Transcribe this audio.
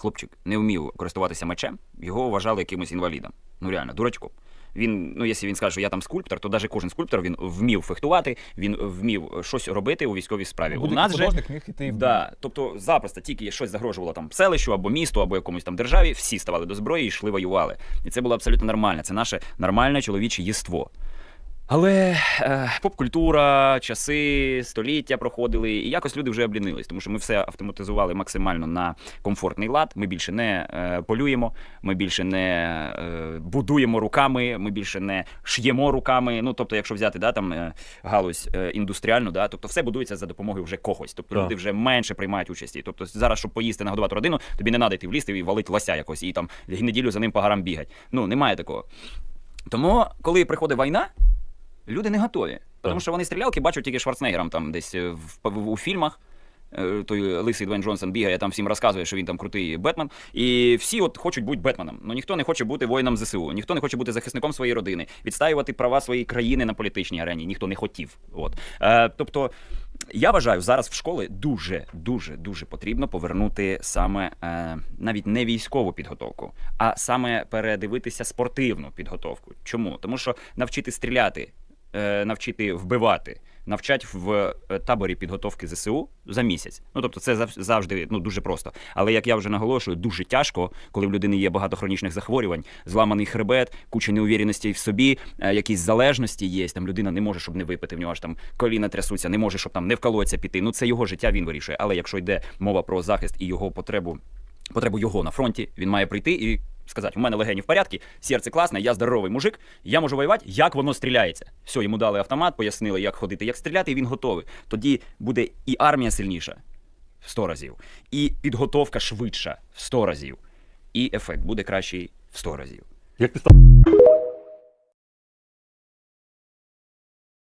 хлопчик не вмів користуватися мечем, його вважали якимось інвалідом. Ну реально, дурачком. Він, ну, якщо він скаже, що я там скульптор, то навіть кожен скульптор він вмів фехтувати, він вмів щось робити у військовій справі. У нас же міг іти в Да, тобто запросто тільки щось загрожувало там селищу або місту, або якомусь там державі, всі ставали до зброї і йшли воювали. І це було абсолютно нормально. Це наше нормальне чоловіче єство. Але е, поп-культура, часи, століття проходили, і якось люди вже облінились, тому що ми все автоматизували максимально на комфортний лад. Ми більше не е, полюємо, ми більше не е, будуємо руками, ми більше не ш'ємо руками. Ну тобто, якщо взяти да, там е, галузь е, індустріальну, да, тобто все будується за допомогою вже когось. Тобто Так. люди вже менше приймають участі. Тобто зараз, щоб поїсти нагодувати родину, тобі не треба йти в ліс і валить лося якось і там неділю за ним по горам бігать. Ну немає такого. Тому, коли приходить війна, люди не готові. Тому що вони стрілялки бачать тільки Шварценеггером там десь е, в, в- у фільмах. Е, Той лисий Двен Джонсон бігає, там всім розказує, що він там крутий Бетмен. І всі от хочуть бути Бетменом. Ну ніхто не хоче бути воїном ЗСУ, ніхто не хоче бути захисником своєї родини, відстаювати права своєї країни на політичній арені. Ніхто не хотів. От. Е, тобто, я вважаю, зараз в школи дуже, дуже, дуже потрібно повернути саме е, навіть не військову підготовку, а саме передивитися спортивну підготовку. Чому? Тому що навчити стріляти навчити вбивати, навчать в е, таборі підготовки ЗСУ за місяць. Ну тобто, це завжди ну дуже просто. Але як я вже наголошую, дуже тяжко, коли в людини є багато хронічних захворювань, зламаний хребет, куча неувіреності в собі, е, якісь залежності є. Там людина не може, щоб не випити. В нього ж там коліна трясуться, не може, щоб там не вколоться піти. Ну це його життя, він вирішує. Але якщо йде мова про захист і його потребу, потребу його на фронті, він має прийти і сказати: у мене легені в порядку, серце класне, я здоровий мужик, я можу воювати, як воно стріляється. Все, йому дали автомат, пояснили, як ходити, як стріляти, і він готовий. Тоді буде і армія сильніша в 100 разів, і підготовка швидша в 100 разів, і ефект буде кращий в 100 разів. Як ти став